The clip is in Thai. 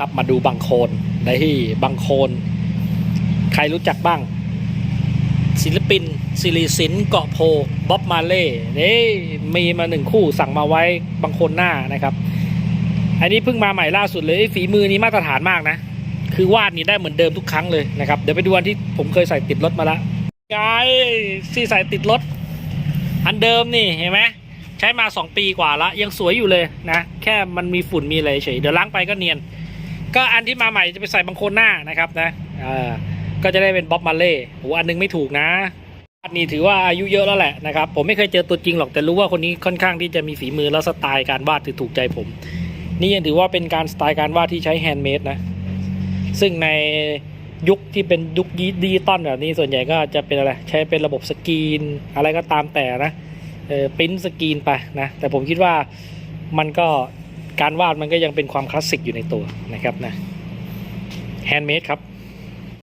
ครับมาดูบางโคนในที่บางโคน ใครรู้จักบ้าง ศิลปินศิริสินเกาะโพบ๊อบมาเล่นี่มีมาหนึ่งคู่สั่งมาไว้บางโคนหน้านะครับ อันนี้เพิ่งมาใหม่ล่าสุดเลยฝีมือนี้มาตรฐานมากนะ คือวาดนี่ได้เหมือนเดิมทุกครั้งเลยนะครับ เดี๋ยวไปดูอันที่ผมเคยใส่ติดรถมาละไงที่ใส่ติดรถ อันเดิมนี่เห็นไหมใช้มา 2 ปีกว่าละยังสวยอยู่เลยนะ แค่มันมีฝุ่นมีอะไรเฉยเดี๋ยวล้างไปก็เนียน ก็อันที่มาใหม่จะไปใส่บางโคนหน้านะครับนะก็จะได้เป็นบ๊อบมาเล่โหอันนึงไม่ถูกนะอันนี้ถือว่าอายุเยอะแล้วแหละนะครับ ผมไม่เคยเจอตัวจริงหรอกแต่รู้ว่าคนนี้ค่อนข้างที่จะมีฝีมือและสไตล์การวาดถือถูกใจผม นี่ยังถือว่าเป็นการสไตล์การวาดที่ใช้แฮนด์เมดนะ ซึ่งในยุคที่เป็นยุคดิจิตอลแบบนี้ส่วนใหญ่ก็จะเป็นอะไรใช้เป็นระบบสกรีน อะไรก็ตามแต่นะเออปริ้นสกรีนไปนะ แต่ผมคิดว่ามันก็ การวาดมันก็ยังเป็นความคลาสสิกอยู่ในตัวนะครับนะแฮนด์เมดครับ